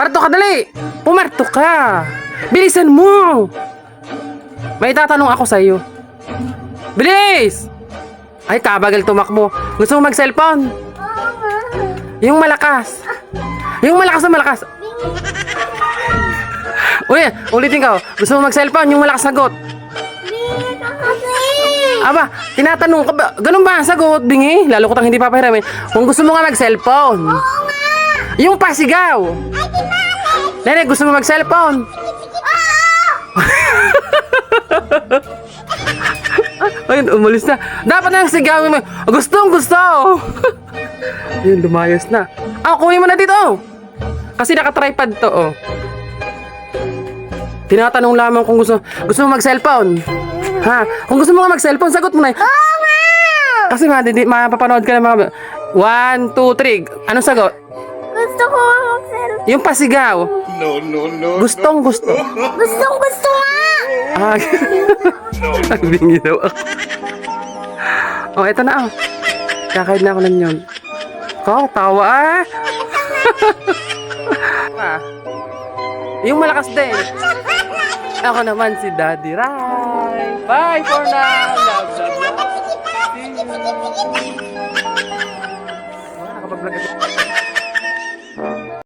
Parto ka, dali! Pumarto ka! Bilisan mo! May tatanong ako sa iyo. Bilis! Ay, kabagal tumakbo. Gusto mo mag-cellphone? Yung malakas. Yung malakas na malakas. Uy, ulitin ka. Gusto mo mag-cellphone? Yung malakas sagot. Aba, tinatanong ka ba? Ganun ba ang sagot, bingi? Lalo ko tang hindi papahiramin. Kung gusto mo nga mag-cellphone. Oo nga. Yung pasigaw. Ay, di bale. Nene, gusto mo mag-cellphone? Ayun, umalis na. Dapat na yung sigawin mo. Gustong gusto. Ayun, lumayas na. Ah, kunin mo na dito. Kasi nakatripod to, oh. Tinatanong lamang kung gusto, gusto mo mag-cellphone. Ha? Kung gusto mo nga mag-cellphone, sagot mo na. Oo nga. Kasi ma, di, mapapanood ka ng mga... One, two, three. Anong sagot? Yung pasigaw. No, no, no. Gustong gusto. Gustong gusto nga. Ah, bingi daw ako. Oh, eto na oh. Kakain na ako ng yun. Ko, tawa ah. ah. Yung malakas din. Ako naman si Daddy Rai. Bye for now. Love, love, love. See you. Nakapag-vlog.